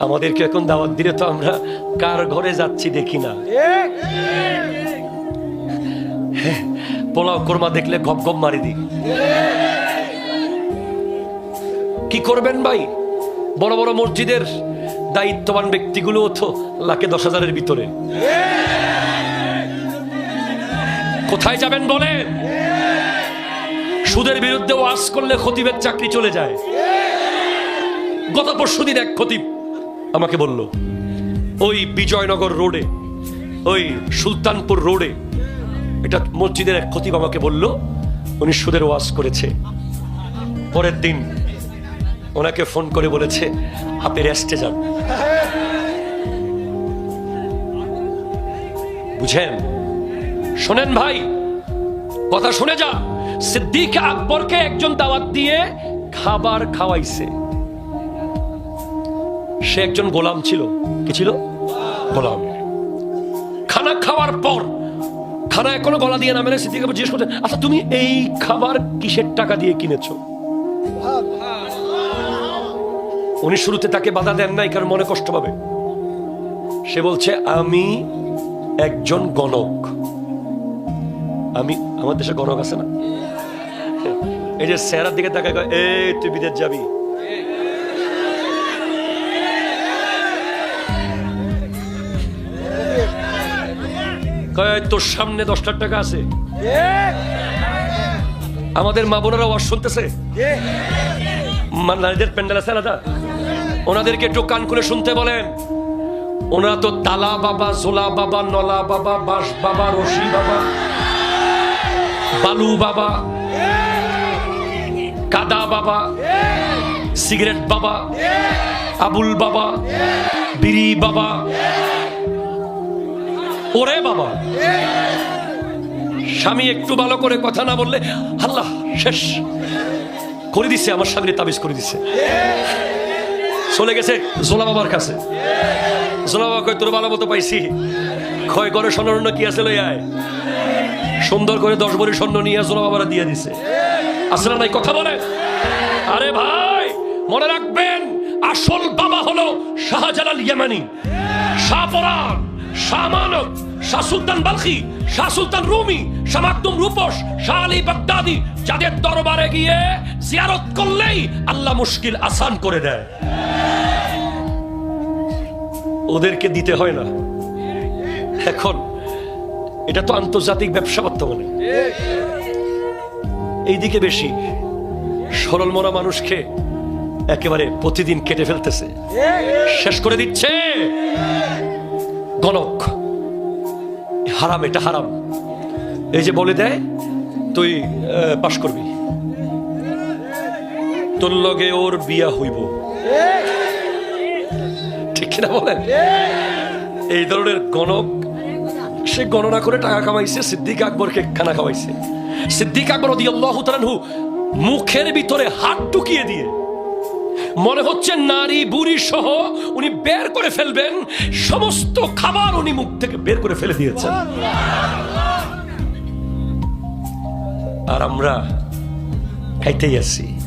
আমাদেরকে এখন দাওয়াত দিলে তো আমরা কার ঘরে যাচ্ছি দেখি না। হ্যাঁ, পোলাও কোরমা দেখলে গপ গপ মারি দি কি করবেন ভাই? বড় বড় মসজিদের দায়িত্ববান ব্যক্তিগুলো তো লাখে দশ হাজারের ভিতরে। কোথায় যাবেন বলেন? সুদের বিরুদ্ধে ওয়াজ করলে খতিবের চাকরি চলে যায়। গত পরশু দিন এক খতিব আমাকে বলল, ওই বিজয়নগর রোডে ওই সুলতানপুর রোডে এটা মসজিদের এক খতিব আমাকে বলল, উনি সুদের ওয়াজ করেছে। পরের দিন ওনাকে ফোন করে বলেছে, আপনি রেস্টে যান। বুঝেন? শোনেন ভাই, কথা শুনে যা। সিদ্দিক আকবরকে একজন দাওয়াত দিয়ে খাবার খাওয়াইছে। সে একজন গোলাম ছিল। কি ছিল? গোলাম। খানা খাওয়ার পর খানা এখনও গলা দিয়ে নামে না, সিদ্দিক জিজ্ঞেস করছে আচ্ছা তুমি এই খাবার কিসের টাকা দিয়ে কিনেছো? উনি শুরুতে তাকে বাধা দেন নাই কারণ মনে কষ্ট পাবে। সে বলছে আমি একজন গণক। আমি আমার দেশে গণক আছে না? এই যে স্যারার দিকে কয়, এই তুই বিদেশ যাবি? কয় তোর সামনে দশ লাখ টাকা আছে। আমাদের মা বোনেরা ওয়াজ শুনতেছে। নারীদের প্যান্ডেল আছে আলাদা। ওনাদেরকে একটু কান খুলে শুনতে বলেন। ওনারা তো তালা বাবা জোলা বাবা, নলা বাবা বাস বাবা, রশি বাবা, বালু বাবা, কাদা বাবা, সিগারেট বাবা, আবুল বাবা, বিড়ি বাবা ওরে বাবা। স্বামী একটু ভালো করে কথা না বললে আল্লাহ, শেষ। করে দিছে, আমার স্বামীর তাবিজ করে দিছে। চলে গেছে জোলা বাবার কাছে। জোলা বাবা কয়, তোর ভালো মতো পাইছি। ক্ষয় করে স্বর্ণ কি আছে লই আয়। সুন্দর করে দশ বড়ি স্বর্ণ নিয়ে জোলা বাবারা দিয়ে দিছে। আসলে নাই? কথা বলে। আরে ভাই, মনে রাখবেন, আসল বাবা হলো শাহজালাল ইয়ামানি। শাহপরান শাহ মানব, শাহ সুলতান বালখি, শাহ সুলতান রুমি, শাহ রূপস, শাহ আলী বাগদাদি, যাদের দরবারে গিয়ে জিয়ারত করলেই আল্লাহ মুশকিল আসান করে দেয়। ওদেরকে দিতে হয় না। এখন, এটা তো আন্তর্জাতিক ব্যবসা বর্তমানে। এইদিকে বেশি, সরল মরা মানুষকে একেবারে প্রতিদিন কেটে ফেলতেছে। শেষ করে দিচ্ছে। গণক। হারাম, এটা হারাম। এই যে বলে দেয়, তুই পাশ করবি। তোর লগে ওর বিয়া হইব। ঠিক কিনা বলেন? এই ধরনের গণক, সে গণনা করে টাকা কামাইছে, সিদ্দিক আকবরকে খানা খাওয়াইছে। সিদ্দিক আকবর তাআলাহু মুখের ভিতরে হাত টুকিয়ে দিয়ে মনে হচ্ছে নারী, বুড়ি সহ উনি বের করে ফেলবেন। সমস্ত খাবার উনি মুখ থেকে বের করে ফেলে দিয়েছেন। আর আমরা খাইতেই আছি।